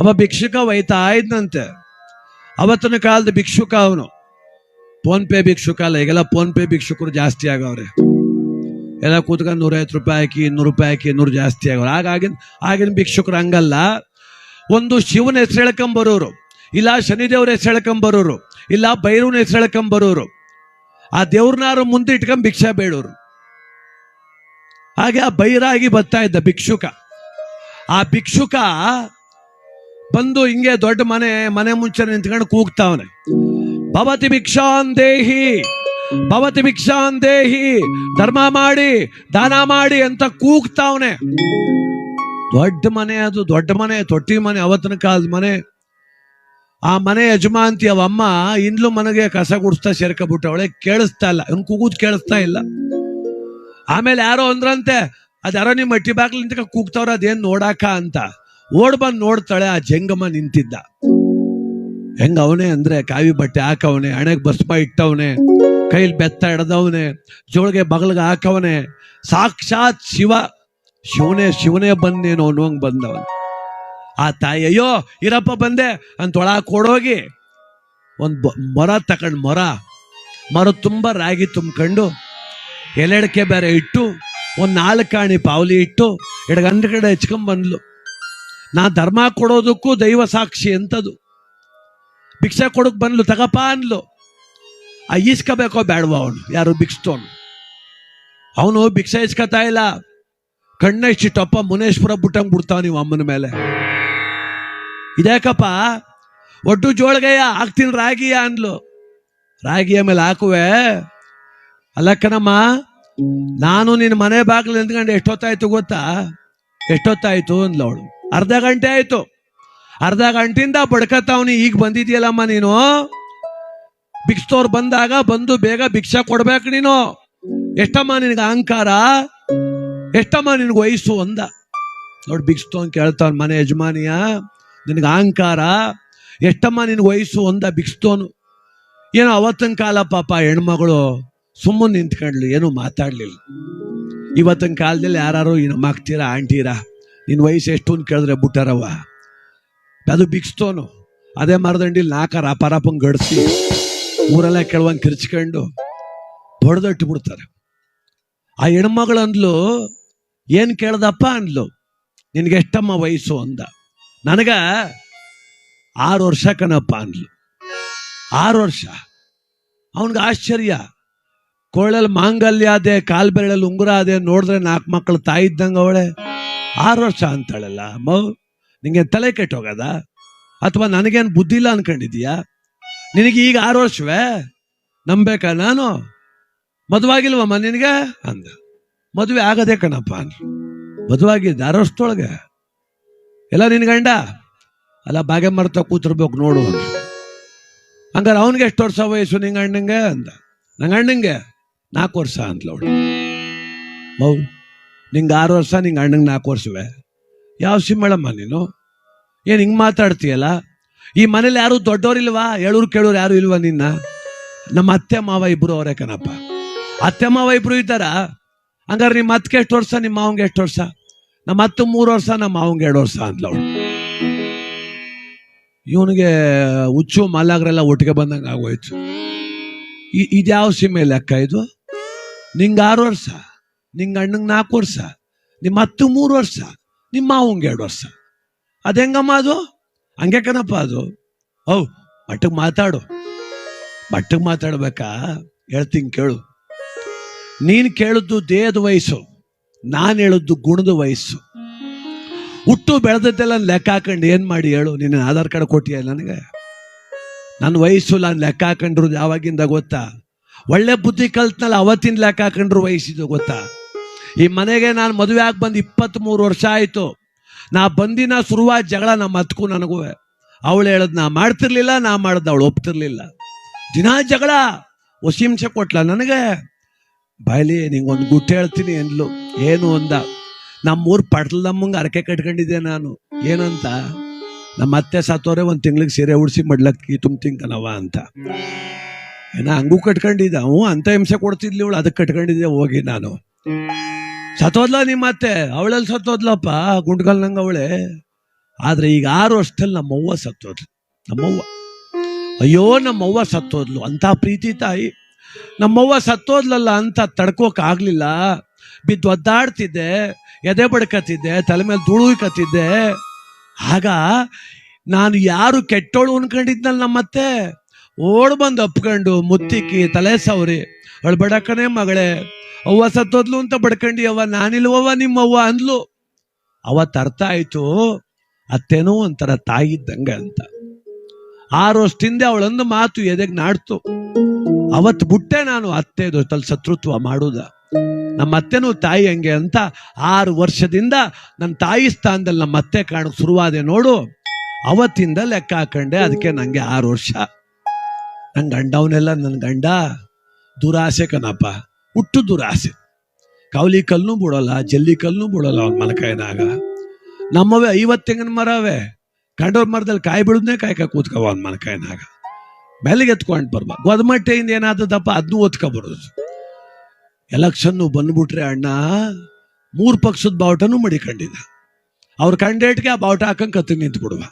ಅವ ಭಿಕ್ಷುಕ ಒಯ್ತಾ ಇದ್ನಂತೆ. ಅವತ್ತಿನ ಕಾಲದ ಭಿಕ್ಷುಕ ಅವನು. ಫೋನ್ ಪೇ ಭಿಕ್ಷುಕ ಅಲ್ಲ, ಈಗೆಲ್ಲ ಫೋನ್ ಪೇ ಭಿಕ್ಷುಕರು ಜಾಸ್ತಿ ಆಗವ್ರೆ. ಎಲ್ಲ ಕೂತ್ಕೊಂಡು ನೂರೈವತ್ತು ರೂಪಾಯಿ ಹಾಕಿ, ಇನ್ನೂರು ರೂಪಾಯಿ ಹಾಕಿ, ಇನ್ನೂರು ಜಾಸ್ತಿ ಆಗವ್ರೆ. ಆಗ ಆಗಿನ ಆಗಿನ ಭಿಕ್ಷುಕರು ಹಂಗಲ್ಲ. ಒಂದು ಶಿವನ ಹೆಸರು ಹೇಳ್ಕೊಂಬರೋರು. ಇಲ್ಲ ಶನಿದೇವ್ರ ಹೆಸರು ಹೇಳ್ಕೊಂಬರೋರು. ಇಲ್ಲ ಭೈರವನ ಹೆಸರು ಹೇಳ್ಕೊಂಬರೋರು. ಆ ದೇವ್ರನಾರು ಮುಂದೆ ಇಟ್ಕೊಂಡ್ ಭಿಕ್ಷಾ ಬೇಡೋರು. ಹಾಗೆ ಆ ಬೈರಾಗಿ ಬರ್ತಾ ಇದ್ದ ಭಿಕ್ಷುಕ. ಆ ಭಿಕ್ಷುಕ ಬಂದು ಹಿಂಗೆ ದೊಡ್ಡ ಮನೆ ಮನೆ ಮುಂಚೆ ನಿಂತ್ಕೊಂಡು ಕೂಗ್ತಾವನೆ. ಭವತಿ ಭಿಕ್ಷಾನ್ ದೇಹಿ, ಭವತಿ ಭಿಕ್ಷಾನ್ ದೇಹಿ, ಧರ್ಮ ಮಾಡಿ, ದಾನ ಮಾಡಿ ಅಂತ ಕೂಗ್ತಾವನೆ. ದೊಡ್ಡ ಮನೆ ಅದು, ದೊಡ್ಡ ಮನೆ, ತೊಟ್ಟಿ ಮನೆ, ಅವತ್ತಿನ ಕಾಲದ ಮನೆ. ಆ ಮನೆ ಯಜಮಾಂತಿ ಅವಮ್ಮ ಇಂದ್ಲು ಮನೆಗೆ ಕಸ ಗುಡಿಸ್ತಾ ಸೇರ್ಕೊಬಿಟ್ಟವಳೆ ಕೇಳಿಸ್ತಾ ಇಲ್ಲ. ಇವ್ನು ಕೂಗುದ್ ಕೇಳಿಸ್ತಾ ಇಲ್ಲ. ಆಮೇಲೆ ಯಾರೋ ಅಂದ್ರಂತೆ, ಅದ್ಯಾರೋ ನಿಮ್ಮ ಮಟ್ಟಿ ಬಾಗ್ಲಿಂತ ಕೂಗ್ತಾವ್ರ, ಅದೇನ್ ನೋಡಾಕ? ಅಂತ. ಓಡ್ ಬಂದು ನೋಡ್ತಾಳೆ, ಆ ಜಂಗಮ ನಿಂತಿದ್ದ. ಹೆಂಗ ಅವನೇ ಅಂದ್ರೆ ಕಾವಿ ಬಟ್ಟೆ ಹಾಕವನೆ, ಹಣೆಗೆ ಬಸ್ಪ ಇಟ್ಟವನೆ, ಕೈಲಿ ಬೆತ್ತ ಹಿಡ್ದವನೆ ಜೋಳಿಗೆ ಬಗಲ್ಗೆ ಹಾಕವನೆ. ಸಾಕ್ಷಾತ್ ಶಿವ, ಶಿವನೇ ಶಿವನೇ ಬಂದೇನೋ ಅನ್ನುವಂಗ ಬಂದವನು. ಆ ತಾಯಿ, ಅಯ್ಯೋ, ಇರಪ್ಪ, ಬಂದೆ. ಅಂತ ಒಳ ಕೊಡೋಗಿ ಒಂದು ಮೊರ ಮರ ಮೊರ, ಮರ ತುಂಬ ರಾಗಿ ತುಂಬ್ಕೊಂಡು ಎಲೆಡಕೆ ಬೇರೆ ಇಟ್ಟು, ಒಂದು ನಾಲ್ಕು ಆಣಿ ಪಾವಲಿ ಇಟ್ಟು ಎಡಗಂಡ ಕಡೆ ಹೆಚ್ಕೊಂಡ್ ಬಂದ್ಲು. ನಾ ಧರ್ಮ ಕೊಡೋದಕ್ಕೂ ದೈವ ಸಾಕ್ಷಿ ಅಂತದು ಭಿಕ್ಷೆ ಕೊಡಕ್ ಬಂದ್ಲು ತಗಪ್ಪ ಅನ್ಲು ಆ ಈಸ್ಕೋಬೇಕೋ ಬೇಡವ ಅವನು ಯಾರು ಭಿಕ್ಷತವನು ಅವನು ಭಿಕ್ಷೆ ಇಸ್ಕೊತಾ ಇಲ್ಲ ಕಣ್ಣ ಇಷ್ಟಿಟ್ಟಪ್ಪ ಮುನೇಶ್ವರ ಬಿಟ್ಟಂಗ್ ಬಿಡ್ತಾವ ನೀವು ಅಮ್ಮನ ಮೇಲೆ ಇದ್ಯಾಕಪ್ಪ ಒಟ್ಟು ಜೋಳಗಯ್ಯ ಹಾಕ್ತೀನಿ ರಾಗಿಯ ಅನ್ಲು ರಾಗಿಯ ಮೇಲೆ ಹಾಕುವೆ ಅಲ್ಲಕ್ಕನಮ್ಮ ನಾನು ನಿನ್ನ ಮನೆ ಬಾಗಿಲು ನಿಂತ್ಕೊಂಡು ಎಷ್ಟೊತ್ತಾಯ್ತು ಗೊತ್ತಾ ಎಷ್ಟೊತ್ತಾಯ್ತು ಅಂದ್ಲು ಅವಳು ಅರ್ಧ ಗಂಟೆ ಆಯ್ತು. ಅರ್ಧ ಗಂಟೆಯಿಂದ ಬಡ್ಕತ್ತವನಿ, ಈಗ ಬಂದಿದ್ಯಲ್ಲಮ್ಮ ನೀನು? ಭಿಕ್ಷತವ್ರು ಬಂದಾಗ ಬಂದು ಬೇಗ ಭಿಕ್ಷ ಕೊಡ್ಬೇಕು ನೀನು. ಎಷ್ಟಮ್ಮ ನಿನಗೆ ಅಹಂಕಾರ? ಎಷ್ಟಮ್ಮ ನಿನಗೆ ವಯಸ್ಸು ಅಂದ ನೋಡಿ ಭಿಕ್ಸ್ತು ಅಂತ ಕೇಳ್ತಾವ್ ಮನೆ ಯಜಮಾನಿಯ, ನಿನಗೆ ಅಹಂಕಾರ? ಎಷ್ಟಮ್ಮ ನಿನಗೆ ವಯಸ್ಸು ಅಂದ ಭಿಕ್ಸ್ತೋನು ಏನೋ ಅವತ್ತಿನ ಕಾಲ ಪಾಪ ಹೆಣ್ಮಗಳು ಸುಮ್ಮನೆ ನಿಂತ್ಕೊಂಡ್ಲಿ ಏನು ಮಾತಾಡ್ಲಿಲ್ಲ. ಇವತ್ತಿನ ಕಾಲದಲ್ಲಿ ಯಾರು ನಮ್ಮ ಆಗ್ತೀರಾ ಆಂಟಿರಾ ನಿನ್ನ ವಯಸ್ಸು ಎಷ್ಟು ಅಂತ ಕೇಳಿದ್ರೆ ಬಿಟ್ಟಾರವ್ವ? ಅದು ಬಿಕ್ಸ್ತೋನು ಅದೇ ಮರದಂಡಿಲಿ ನಾಲ್ಕಾರ ಅಪಾರಪ್ಪಂಗೆ ಗಡಿಸಿ ಊರೆಲ್ಲ ಕೆಳವಂಗೆ ಕಿರ್ಚ್ಕೊಂಡು ಹೊಡೆದಟ್ಟು ಬಿಡ್ತಾರೆ. ಆ ಹೆಣ್ಮಗಳು ಅಂದ್ಲು, ಏನು ಕೇಳ್ದಪ್ಪ? ಅಂದ್ಲು, ನಿನಗೆ ಎಷ್ಟಮ್ಮ ವಯಸ್ಸು? ಅಂದ. ನನಗ ಆರು ವರ್ಷ ಕಣಪ್ಪ ಅಂದ್ಲು. ಆರು ವರ್ಷ. ಅವನಿಗೆ ಆಶ್ಚರ್ಯ. ಕೊಳ್ಳಲ್ಲಿ ಮಾಂಗಲ್ಯ ಅದೇ, ಕಾಲ್ಬೆರಳಲ್ಲಿ ಉಂಗುರ ಅದೇ ನೋಡಿದ್ರೆ ನಾಲ್ಕು ಮಕ್ಕಳು ತಾಯಿ ಇದ್ದಂಗೆ ಅವಳೆ. ಆರು ವರ್ಷ ಅಂತಾಳಲ್ಲ, ಮೌ, ನಿಂಗೆ ತಲೆ ಕೆಟ್ಟೋಗದ? ಅಥವಾ ನನಗೇನು ಬುದ್ಧಿ ಇಲ್ಲ ಅನ್ಕೊಂಡಿದೀಯಾ ನಿನಗೆ ಈಗ ಆರು ವರ್ಷವೇ? ನಂಬೇಕಾ ನಾನು? ಮದುವಾಗಿಲ್ವಮ್ಮ ನಿನಗೆ? ಅಂದ. ಮದುವೆ ಆಗದೆ ಕಣಪ್ಪ ಅಂದ್ರು. ಮದುವಾಗಿದ್ದ ಆರು ವರ್ಷದೊಳಗೆ. ಎಲ್ಲ ನಿನ್ ಗಂಡ? ಅಲ್ಲ ಬಾಗೆ ಮರ್ತ ಕೂತಿರ್ಬೇಕು ನೋಡು ಅಂದ್ರು. ಹಂಗಾರೆ ಅವನಿಗೆ ಎಷ್ಟು ವರ್ಷ ವಯಸ್ಸು ನಿಂಗೆ ಅಣ್ಣಂಗೆ ಅಂದ. ನಂಗೆ ಅಣ್ಣಂಗೆ ನಾಲ್ಕು ವರ್ಷ ಅಂತ ಅವಳು. ಮೌ ನಿಂಗೆ ಆರು ವರ್ಷ, ನಿಂಗೆ ಅಣ್ಣಂಗೆ ನಾಲ್ಕು ವರ್ಷವೇ ಯಾವ ಸಿಮ್ಮಳಮ್ಮ ನೀನು? ಏನು ಹಿಂಗೆ ಮಾತಾಡ್ತೀಯಲ್ಲ? ಈ ಮನೇಲಿ ಯಾರು ದೊಡ್ಡವರಿಲ್ವಾ ಹೇಳೋರು ಕೇಳೋರು ಯಾರು ಇಲ್ವಾ ನಿನ್ನ? ನಮ್ಮ ಅತ್ತೆ, ಮಾವ ಇಬ್ರು ಅವರೇ ಕಣಪ್ಪ. ಅತ್ತೆ, ಮಾವ ಇಬ್ರು ಇದ್ದಾರ? ಹಂಗಾರೆ ನಿಮ್ಮ ಅತ್ತಿಗೆ ಎಷ್ಟು ವರ್ಷ ನಿಮ್ಮ ಮಾವಂಗೆ ಎಷ್ಟು ವರ್ಷ? ನಮ್ಮ ಅತ್ತು ಮೂರು ವರ್ಷ, ನಮ್ಮ ಮಾವಂಗೆ ಎರಡು ವರ್ಷ ಅಂದ್ಲವಳು ಇವನಿಗೆ ಹುಚ್ಚು, ಮಲ್ಲಾಗ್ರೆಲ್ಲ ಒಟ್ಟಿಗೆ ಬಂದಂಗೆ ಆಗೋಯ್ತು. ಇದ್ಯಾವ ಸೀಮೆ ಲೆಕ್ಕ ಇದು? ನಿಂಗೆ ಆರು ವರ್ಷ? ನಿಂಗೆ ಅಣ್ಣಂಗೆ ನಾಲ್ಕು ವರ್ಷ ನಿಮ್ಮ ಹತ್ತು ಮೂರು ವರ್ಷ ನಿಮ್ಮ ಮಾವಂಗೆ ಎರಡು ವರ್ಷ. ಅದು ಹೆಂಗಮ್ಮ ಅದು? ಹಂಗೆ ಕಣಪ್ಪ ಅದು. ಹೌ ಮಟ್ಟಕ್ಕೆ ಮಾತಾಡು. ಮಟ್ಟಕ್ಕೆ ಮಾತಾಡ್ಬೇಕಾ? ಹೇಳ್ತೀನಿ ಕೇಳು. ನೀನು ಕೇಳಿದ್ದು ದೇಹದ ವಯಸ್ಸು, ನಾನು ಹೇಳಿದ್ದು ಗುಣದ ವಯಸ್ಸು. ಹುಟ್ಟು ಬೆಳೆದದ್ದೆಲ್ಲ ಲೆಕ್ಕ ಹಾಕೊಂಡು ಏನು ಮಾಡಿ ಹೇಳು? ನಿನ್ನ ಆಧಾರ್ ಕಾರ್ಡ್ ಕೊಟ್ಟಿಯ ನನಗೆ? ನನ್ನ ವಯಸ್ಸು ನಾನು ಲೆಕ್ಕ ಹಾಕೊಂಡ್ರು ಯಾವಾಗಿಂದ ಗೊತ್ತಾ? ಒಳ್ಳೆ ಬುದ್ಧಿ ಕಲ್ತ್ನಲ್ಲ ಅವತ್ತಿನ ಲೆಕ್ಕ ಹಾಕೊಂಡ್ರು ವಯಸ್ಸಿದ್ದು ಗೊತ್ತಾ? ಈ ಮನೆಗೆ ನಾನು ಮದುವೆ ಆಗಿ ಬಂದು ಇಪ್ಪತ್ತ್ಮೂರು ವರ್ಷ ಆಯಿತು. ನಾ ಬಂದಿನ ಶುರುವಾದ ಜಗಳ ನಮ್ಮ ಅತ್ಕು ನನಗೂ. ಅವಳು ಹೇಳದ್ ನಾ ಮಾಡ್ತಿರ್ಲಿಲ್ಲ, ನಾ ಮಾಡ್ದ ಅವಳು ಒಪ್ತಿರ್ಲಿಲ್ಲ. ದಿನಾ ಜಗಳ ವಸಿಂಸೆ ಕೊಟ್ಲ ನನಗೆ. ಬಾಯ್ಲಿ, ನಿಂಗೊಂದು ಗುಟ್ಟು ಹೇಳ್ತೀನಿ ಎಂದ್ಲು ಏನು ಅಂದ? ನಮ್ಮೂರು ಪಟ್ಲದಮ್ಮಂಗೆ ಅರಕೆ ಕಟ್ಕೊಂಡಿದ್ದೆ ನಾನು. ಏನಂತ? ನಮ್ಮ ಅತ್ತೆ ಸತ್ತೋರೆ ಒಂದು ತಿಂಗ್ಳಿಗೆ ಸೀರೆ ಉಡಿಸಿ ಮಡ್ಲಕ್ಕಿ ತುಂಬ ತಿಂಕನವ ಅಂತ. ಏನ ಹಂಗೂ ಕಟ್ಕೊಂಡಿದ್ದ? ಹ್ಞೂ, ಅಂತ ಹಿಂಸೆ ಕೊಡ್ತಿದ್ಲಿ ಅವಳು ಅದಕ್ಕೆ ಕಟ್ಕೊಂಡಿದ್ದೆ ಹೋಗಿ ನಾನು. ಸತ್ತೋದ್ಲ ನಿಮ್ಮ ಅತ್ತೆ ಅವಳಲ್ಲಿ ಸತ್ತೋದ್ಲಪ್ಪ? ಗುಂಡ್ಗಲ್ ನಂಗೆ ಅವಳೆ. ಆದ್ರೆ ಈಗ ಆರು ವರ್ಷದಲ್ಲಿ ನಮ್ಮವ್ವ ಸತ್ತೋದ್ಲು. ನಮ್ಮವ್ವ. ಅಯ್ಯೋ, ನಮ್ಮವ್ವ ಸತ್ತೋದ್ಲು. ಅಂತ ಪ್ರೀತಿ ತಾಯಿ. ನಮ್ಮವ್ವ ಸತ್ತೋದ್ಲಲ್ಲ ಅಂತ ತಡ್ಕೋಕ್ ಆಗ್ಲಿಲ್ಲ. ಬಿದ್ದು ಒದ್ದಾಡ್ತಿದ್ದೆ, ಎದೆ ಬಡ್ಕತ್ತಿದ್ದೆ ತಲೆ ಮೇಲೆ ತುಳುಕತ್ತಿದ್ದೆ ಆಗ ನಾನು ಯಾರು ಕೆಟ್ಟೋಳು ಅನ್ಕೊಂಡಿದ್ನಲ್ಲ ನಮ್ಮತ್ತೆ? ಓಡ್ ಬಂದು ಅಪ್ಕೊಂಡು ಮುತ್ತಿಕ್ಕಿ ತಲೆ ಸವರಿ. ಅವಳು ಬಡಕನೇ ಮಗಳೇ. ಅವ್ವ ಸತ್ತೋದ್ಲು ಅಂತ ಬಡ್ಕಂಡಿ, ಅವ್ವ ನಾನಿಲ್ವವ್ವ ನಿಮ್ಮವ್ವ ಅಂದ್ಲು. ಅವತ್ತು ಅರ್ಥ ಆಯ್ತು ಅತ್ತೇನೋ ಒಂಥರ ತಾಯಿದ್ದಂಗ ಅಂತ. ಆರು ವರ್ಷದಿಂದ ಅವಳೊಂದು ಮಾತು ಎದೆಗೆ ನಾಡ್ತು. ಅವತ್ತು ಬಿಟ್ಟೆ ನಾನು ಅತ್ತೆ ಜೊತೆಲಿ ಶತ್ರುತ್ವ ಮಾಡುದ. ನಮ್ಮ ಅತ್ತೆನೂ ತಾಯಿ ಹಂಗೆ ಅಂತ ಆರು ವರ್ಷದಿಂದ ನನ್ನ ತಾಯಿ ಸ್ಥಾನದಲ್ಲಿ ನಮ್ಮ ಅತ್ತೆ ಕಾಣಕ್ಕೆ ಶುರುವಾದೆ ನೋಡು. ಅವತ್ತಿಂದ ಲೆಕ್ಕ ಹಾಕೊಂಡೆ ಅದಕ್ಕೆ ನನಗೆ ಆರು ವರ್ಷ. ನನ್ನ ಗಂಡವನೆಲ್ಲ ನನ್ನ ಗಂಡ. ದುರಾಸೆ ಕಣಪ್ಪ. ಹುಟ್ಟು ದುರಾಸೆ ಕಾವಲಿ ಕಲ್ಲು ಬಿಡೋಲ್ಲ ಜಲ್ಲಿ ಕಲ್ಲು ಬಿಡೋಲ್ಲ ಅವ್ನ ಮಲಕಾಯಿನಾಗ ನಮ್ಮವೇ ಐವತ್ತು ತೆಂಗಿನ ಮರವೇ ಕಂಡೋರ್ ಮರದಲ್ಲಿ ಕಾಯಿ ಬಿಡುದನ್ನೇ ಕಾಯ್ಕ ಕೂತ್ಕವ ಅವ್ನ ಮಲಕಾಯಿನಾಗ ಮೇಲೆಗೆ ಎತ್ಕೊಂಡು ಬರ್ಬಾ ಗೊದಮಟ್ಟೆಯಿಂದ ಏನಾದದಪ್ಪ ಅದನ್ನೂ ಓದ್ಕೊ ಬರೋದು ಎಲೆಕ್ಷನ್ನು ಬಂದ್ಬಿಟ್ರೆ ಅಣ್ಣ, ಮೂರು ಪಕ್ಷದ ಬಾವುಟನೂ ಮಡಿಕೊಂಡಿದ್ದ ಅವ್ರ ಕಂಡೇಟ್ಗೆ ಆ ಬಾವುಟ ಹಾಕಂಗೆ ಕತ್ತಿ ನಿಂತು ಬಿಡುವ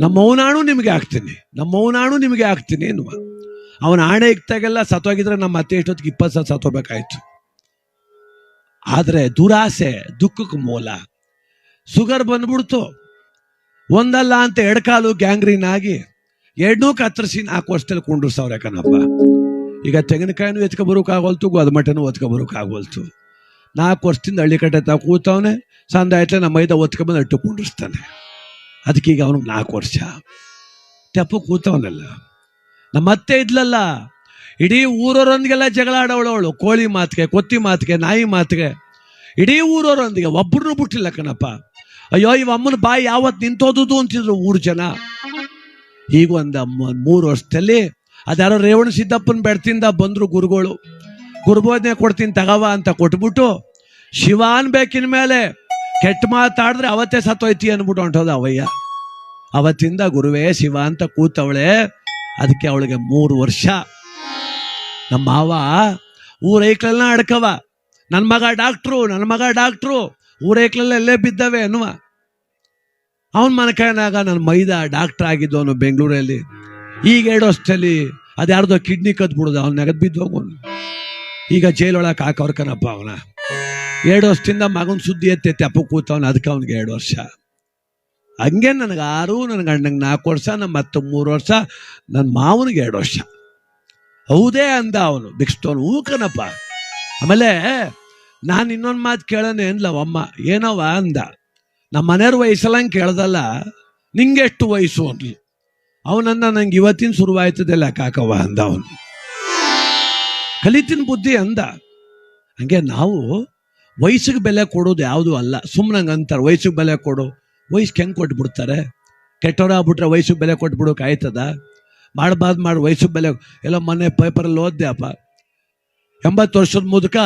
ನಮ್ಮ ಮೌನಾಣು ನಿಮಗೆ ಹಾಕ್ತೀನಿ. ನಮ್ಮ ಮೌನಾಣು ನಿಮಗೆ ಹಾಕ್ತೀನಿ ಎನ್ನುವ. ಅವನ ಆಣೆ ಇಕ್ತಾಗೆಲ್ಲ ಸತ್ತೋಗಿದ್ರೆ ನಮ್ಮ ಅತ್ತೆ ಎಷ್ಟೊತ್ತಿಗೆ ಇಪ್ಪತ್ತು ಸಾವಿರ ಸತ್ತೋಗ್ಬೇಕಾಯ್ತು. ಆದರೆ ದುರಾಸೆ, ದುಃಖಕ್ಕೆ ಮೂಲ. ಸುಗರ್ ಬಂದ್ಬಿಡ್ತು. ಒಂದಲ್ಲ ಅಂತ ಎಡಕಾಲು ಗ್ಯಾಂಗ್ರೀನ್ ಆಗಿ ಎರಡನೂ ಕತ್ತರಿಸಿ ನಾಲ್ಕು ವರ್ಷದಲ್ಲಿ ಕುಂಡ್ರಸವ್ರೆ ಕಣಪ್ಪ ಈಗ ತೆಂಗಿನಕಾಯಿನೂ ಎತ್ಕೊ ಬರೋಕ್ಕಾಗೋಲ್ತು ಗೋದಮಟನೂ ಒತ್ಕೊ ಬರೋಕ್ಕಾಗೋಲ್ತು. ನಾಲ್ಕು ವರ್ಷದಿಂದ ಹಳ್ಳಿ ಕಟ್ಟೆ ತಾ ಕೂತವನೆ, ಸಂದ ಆಯ್ತಲೆ ನಮ್ಮ ಮೈದ ಒತ್ಕೊಂಬಂದು ಅಟ್ಟು ಕುಂಡ್ರಿಸ್ತಾನೆ. ಅದಕ್ಕೀಗ ಅವನಿಗೆ ನಾಲ್ಕು ವರ್ಷ. ತೆಪ್ಪ ಕೂತವನಲ್ಲ. ನಮ್ಮ ಅತ್ತೆ ಇದ್ಲಲ್ಲ, ಇಡೀ ಊರವರೊಂದಿಗೆಲ್ಲ ಜಗಳ ಕೋಳಿ ಮಾತಿಗೆ, ಕೊತ್ತಿ ಮಾತಿಗೆ, ನಾಯಿ ಮಾತಿಗೆ. ಇಡೀ ಊರವರೊಂದಿಗೆ ಒಬ್ಬರನ್ನು ಬಿಟ್ಟಿಲ್ಲ ಕಣಪ್ಪ. ಅಯ್ಯೋ, ಇವ ಅಮ್ಮನ ಬಾಯಿ ಯಾವತ್ತು ನಿಂತೋದುದು ಅಂತಿದ್ರು ಊರು ಜನ. ಈಗ ಒಂದು ಮೂರು ವರ್ಷದಲ್ಲಿ ಅದ್ಯಾರೋ ರೇವಣ ಸಿದ್ದಪ್ಪನ ಬೆಡ್ತಿಂದ ಬಂದ್ರು ಗುರುಗಳು. ಗುರುಬೋಧನೆ ಕೊಡ್ತೀನಿ ತಗವ ಅಂತ ಕೊಟ್ಬಿಟ್ಟು ಶಿವ ಅನ್ಬೇಕಿನ ಮೇಲೆ ಕೆಟ್ಟ ಮಾತಾಡಿದ್ರೆ ಅವತ್ತೇ ಸತ್ತೋಯ್ತಿ ಅನ್ಬಿಟ್ಟು ಹೊಂಟೋದ ಅವಯ್ಯ. ಅವತ್ತಿಂದ ಗುರುವೇ ಶಿವ ಅಂತ ಕೂತವಳೆ. ಅದಕ್ಕೆ ಅವಳಿಗೆ ಮೂರು ವರ್ಷ. ನಮ್ಮ ಮಾವ, ಊರೈಕ್ಲೆಲ್ಲ ಅಡ್ಕವ. ನನ್ನ ಮಗ ಡಾಕ್ಟ್ರು ನನ್ನ ಮಗ ಡಾಕ್ಟ್ರು, ಊರೈಕ್ಲೆಲ್ಲ ಎಲ್ಲೇ ಬಿದ್ದವೆ ಅನ್ನುವ. ಅವನ ಮನಕಾಯನಾಗ ನನ್ನ ಮೈದ ಡಾಕ್ಟರ್ ಅವನು ಬೆಂಗಳೂರಲ್ಲಿ. ಈಗ ಎರಡು ವರ್ಷದಲ್ಲಿ ಅದ್ಯಾರ್ದೋ ಕಿಡ್ನಿ ಕದ್ ಬಿಡುದು ಅವ್ನ ನೆಗದ್ ಬಿದ್ದು ಹೋಗೋನು ಈಗ ಜೈಲೊಳಗೆ ಹಾಕವ್ರ ಕನಪ್ಪ ಅವನ. ಎರಡು ವರ್ಷದಿಂದ ಮಗನ ಸುದ್ದಿ ಎತ್ತಿ ಅಪ್ಪ ಕೂತವನ, ಅದಕ್ಕೆ ಅವನಿಗೆ ಎರಡು ವರ್ಷ. ಹಂಗೆ ನನಗೆ ಆರು, ನನ್ನ ಗಂಡಂಗೆ ನಾಲ್ಕು ವರ್ಷ ನಮ್ಮ ಮತ್ತೆ ಮೂರು ವರ್ಷ, ನನ್ನ ಮಾವನಿಗೆ ಎರಡು ವರ್ಷ. ಹೌದೇ ಅಂದ ಅವನು. ಬಿಕ್ಸ್ತವನು ಊಕನಪ್ಪ. ಆಮೇಲೆ ನಾನು ಇನ್ನೊಂದು ಮಾತು ಕೇಳೋಣ ಏನ್ಲ ಅಮ್ಮ? ಏನವ ಅಂದ. ನಮ್ಮ ಮನೆಯವ್ರ ವಯಸ್ಸಲ್ಲಂಗೆ ಕೇಳ್ದಲ್ಲ, ನಿಂಗೆಷ್ಟು ವಯಸ್ಸು ಅಂದ್ಲು ಅವನನ್ನ ನಂಗೆ ಇವತ್ತಿನ ಶುರುವಾಯ್ತದಲ್ಲ ಕಾಕವ್ವ ಅಂದ ಅವನು. ಕಲಿತಿನ ಬುದ್ಧಿ ಅಂದ. ಹಂಗೆ ನಾವು ವಯಸ್ಸಿಗೆ ಬೆಲೆ ಕೊಡೋದು ಯಾವುದು ಅಲ್ಲ. ಸುಮ್ಮನೆ ಅಂತಾರೆ, ವಯಸ್ಸಿಗೆ ಬೆಲೆ ಕೊಡು. ವಯಸ್ಸಿಗೆ ಹೆಂಗೆ ಕೊಟ್ಬಿಡ್ತಾರೆ? ಕೆಟ್ಟವರಾಗ್ಬಿಟ್ರೆ ವಯಸ್ಸು ಬೆಲೆ ಕೊಟ್ಬಿಡೋಕೆ ಆಯ್ತದ? ಮಾಡಬಾರ್ದು ಮಾಡಿ ವಯಸ್ಸು ಬೆಲೆ. ಎಲ್ಲ ಮೊನ್ನೆ ಪೇಪರಲ್ಲಿ ಓದ್ದೆ ಅಪ್ಪ ಎಂಬತ್ತು ವರ್ಷದ ಮುದುಕ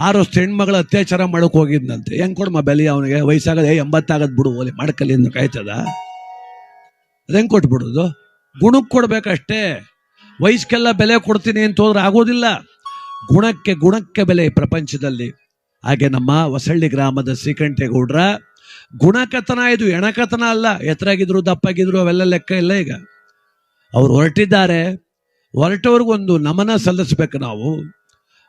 ಆರು ವರ್ಷ ಹೆಣ್ಮಗಳ ಅತ್ಯಾಚಾರ ಮಾಡೋಕೆ ಹೋಗಿದ್ನಂತೆ. ಹೆಂಗೆ ಕೊಡಮ್ಮ ಬೆಲೆ ಅವನಿಗೆ? ವಯಸ್ಸಾಗದ, ಏ, ಎಂಬತ್ತಾಗದ್ ಬಿಡು, ಓಲಿ, ಮಾಡ್ಕಲಿ ಅಂತ ಕಾಯ್ತದ ಹೆಂಗೆ ಕೊಟ್ಬಿಡೋದು? ಗುಣಕ್ಕೆ ಕೊಡ್ಬೇಕಷ್ಟೇ. ವಯಸ್ಸಿಗೆಲ್ಲ ಬೆಲೆ ಕೊಡ್ತೀನಿ ಅಂತ ಹೋದ್ರೆ ಆಗೋದಿಲ್ಲ. ಗುಣಕ್ಕೆ ಗುಣಕ್ಕೆ ಬೆಲೆ ಪ್ರಪಂಚದಲ್ಲಿ. ಹಾಗೆ ನಮ್ಮ ಹೊಸಳ್ಳಿ ಗ್ರಾಮದ ಶ್ರೀಕಂಠೇಗೌಡ್ರ ಗುಣಕಥನ ಇದು ಎಣಕಥನ ಅಲ್ಲ. ಎತ್ತರಾಗಿದ್ರು, ದಪ್ಪಾಗಿದ್ರು, ಅವೆಲ್ಲ ಲೆಕ್ಕ ಇಲ್ಲ ಈಗ. ಅವ್ರು ಹೊರಟಿದ್ದಾರೆ. ಹೊರಟವ್ರಿಗೊಂದು ನಮನ ಸಲ್ಲಿಸ್ಬೇಕು ನಾವು.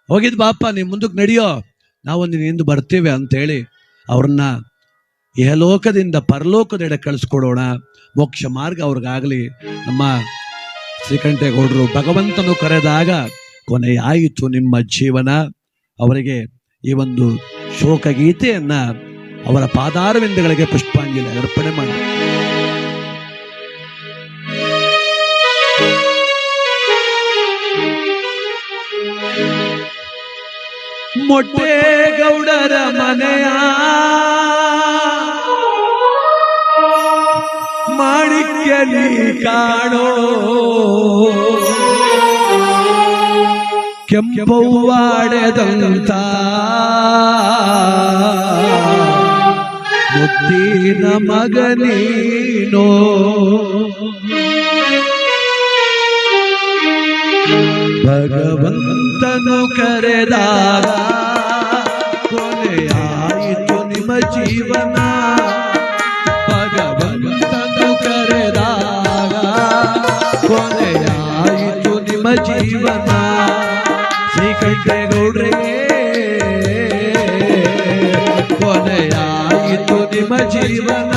ಹೋಗಿದ್ ಬಾಪ ನೀವು ಮುಂದಕ್ಕೆ ನಡೆಯೋ. ನಾವು ನೀನು ಹಿಂದೆ ಬರ್ತೀವಿ ಅಂತೇಳಿ ಅವ್ರನ್ನ ಯಹಲೋಕದಿಂದ ಪರಲೋಕದೆಡೆ ಕಳಿಸ್ಕೊಡೋಣ. ಮೋಕ್ಷ ಮಾರ್ಗ ಅವ್ರಿಗಾಗಲಿ. ನಮ್ಮ ಶ್ರೀಕಂಠೇಗೌಡರು ಭಗವಂತನು ಕರೆದಾಗ ಕೊನೆಯಾಯಿತು ನಿಮ್ಮ ಜೀವನ. ಅವರಿಗೆ ಈ ಒಂದು ಶೋಕ ಗೀತೆಯನ್ನ ಅವರ ಪಾದಾರವಿಂದಗಳಿಗೆ ಪುಷ್ಪಾಂಜಲಿ ಅರ್ಪಣೆ ಮಾಡಿ ಮೊಟ್ಟೆಗೌಡರ ಮನೆಯ ಮಾಣಿಕ್ಯ ನೀ ಕಾಣೋ ಕೆಂಪವ್ವಾಡೆದಂತ ಮುದ್ದಿನ ಮಗನೇನೋ ಭಗವಂತನು ಕರೆದಾಗ ಕೊನೆಯಾಯಿತು ನಿಮ್ಮ ಜೀವನ ಭಗವಂತನು ಕರೆದಾಗ ಕೊನೆಯಾಯಿತು ನಿಮ್ಮ ಜೀವನ ಕೊನೆಯಾಯಿತು ನಿಮ್ಮ ಜೀವನ